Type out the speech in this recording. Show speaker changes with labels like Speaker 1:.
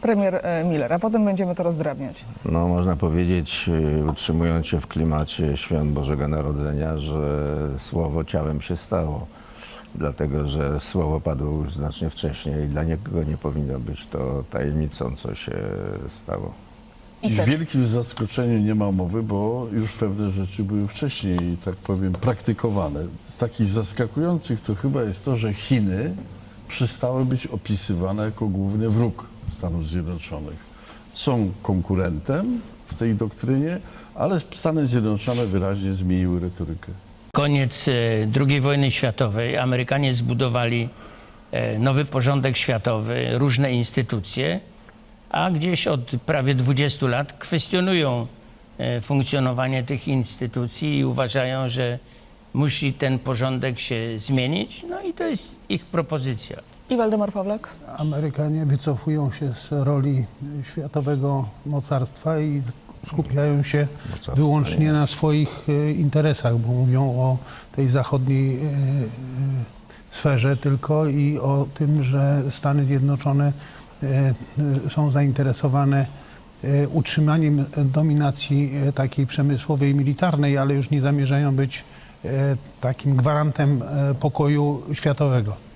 Speaker 1: premier e, Miller, a potem będziemy to rozdrabniać.
Speaker 2: No, można powiedzieć, y, utrzymując się w klimacie świąt Bożego Narodzenia, że słowo ciałem się stało. Dlatego, że słowo padło już znacznie wcześniej i dla nikogo nie powinno być to tajemnicą, co się stało.
Speaker 1: I
Speaker 3: w wielkim zaskoczeniu nie ma mowy, bo już pewne rzeczy były wcześniej, tak powiem, praktykowane. Z takich zaskakujących to chyba jest to, że Chiny przestały być opisywane jako główny wróg Stanów Zjednoczonych. Są konkurentem w tej doktrynie, ale Stany Zjednoczone wyraźnie zmieniły retorykę.
Speaker 4: Koniec e, II wojny światowej Amerykanie zbudowali e, nowy porządek światowy, różne instytucje, a gdzieś od prawie 20 lat kwestionują e, funkcjonowanie tych instytucji i uważają, że musi ten porządek się zmienić. No i to jest ich propozycja.
Speaker 1: I Waldemar Pawlak?
Speaker 5: Amerykanie wycofują się z roli światowego mocarstwa i skupiają się
Speaker 2: Mocarstwa
Speaker 5: wyłącznie
Speaker 2: nie.
Speaker 5: na swoich y, interesach, bo mówią o tej zachodniej y, y, sferze tylko i o tym, że Stany Zjednoczone są zainteresowane utrzymaniem dominacji takiej przemysłowej i militarnej, ale już nie zamierzają być takim gwarantem pokoju światowego.